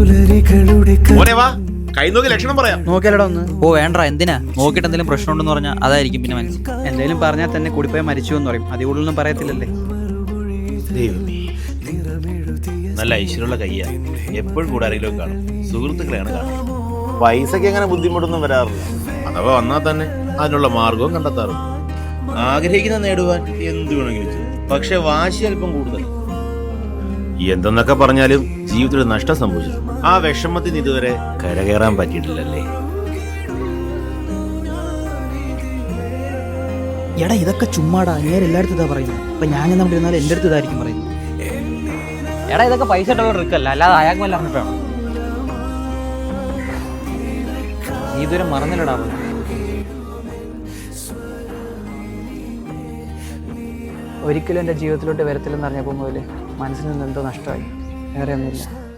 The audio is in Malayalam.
മോനെ വാ കൈ നോക്കി ലക്ഷണം പറയാം. നോക്കിയാലടാ ഒന്ന്. ഓ വേണ്ട എന്തിനാ? നോക്കിയിട്ട് എന്തെങ്കിലും പ്രശ്നമുണ്ടെന്ന് പറഞ്ഞാൽ അതായിരിക്കും പിന്നെ മനസ്സിൽ. എന്തെങ്കിലും പറഞ്ഞാൽ തന്നെ കൂടിപ്പോയാൽ മരിച്ചു എന്ന് പറയും. അതിൽ കൂടുതലൊന്നും പറയത്തില്ലല്ലേ? നല്ല ഐശ്വര്യമുള്ള കയ്യാ എപ്പോഴും കൂടെ ആരെങ്കിലും കാണും. സുഹൃത്തുക്കളെയാണ് കാണുന്നത്. പൈസക്ക് അങ്ങനെ ബുദ്ധിമുട്ടൊന്നും വരാറില്ല. അഥവാ വന്നാൽ തന്നെ അതിനുള്ള മാർഗവും കണ്ടെത്താറുണ്ട്. ആഗ്രഹിക്കുന്ന നേടുവാൻ എന്ത് വേണമെങ്കിലും പക്ഷെ വാശി അല്പം കൂടുതൽ എന്തെന്നൊക്കെ പറഞ്ഞാലും ജീവിതത്തിൽ നഷ്ടം സംഭവിച്ചു ആ വിഷമത്തിന് ഇതുവരെ കരകയറാൻ പറ്റിയിട്ടില്ലല്ലേ? എടാ ഇതൊക്കെ ചുമ്മാടാ. ഞാൻ എല്ലായിടത്തും ഇതാ പറയുന്നത്. അപ്പൊ ഞാൻ നമ്മുടെ ഇരുന്നാൽ എന്റെ അടുത്ത് ഇതായിരിക്കും പറയുന്നത്. എടാ ഇതൊക്കെ പൈസ ഇട്ടുള്ള ട്രിക്കല്ല അല്ലാതെ അയാൾക്ക് വല്ല അറിഞ്ഞിട്ടാണ് നീ ഇതുവരെ മറന്നില്ലടാ അവൻ. ഒരിക്കലും എന്റെ ജീവിതത്തിലോട്ട് വരത്തില്ലെന്ന് അറിഞ്ഞപ്പോൾ മുതൽ മനസ്സിൽ നിന്ന് എന്തോ നഷ്ടമായി. വേറെ ഒന്നുമില്ല.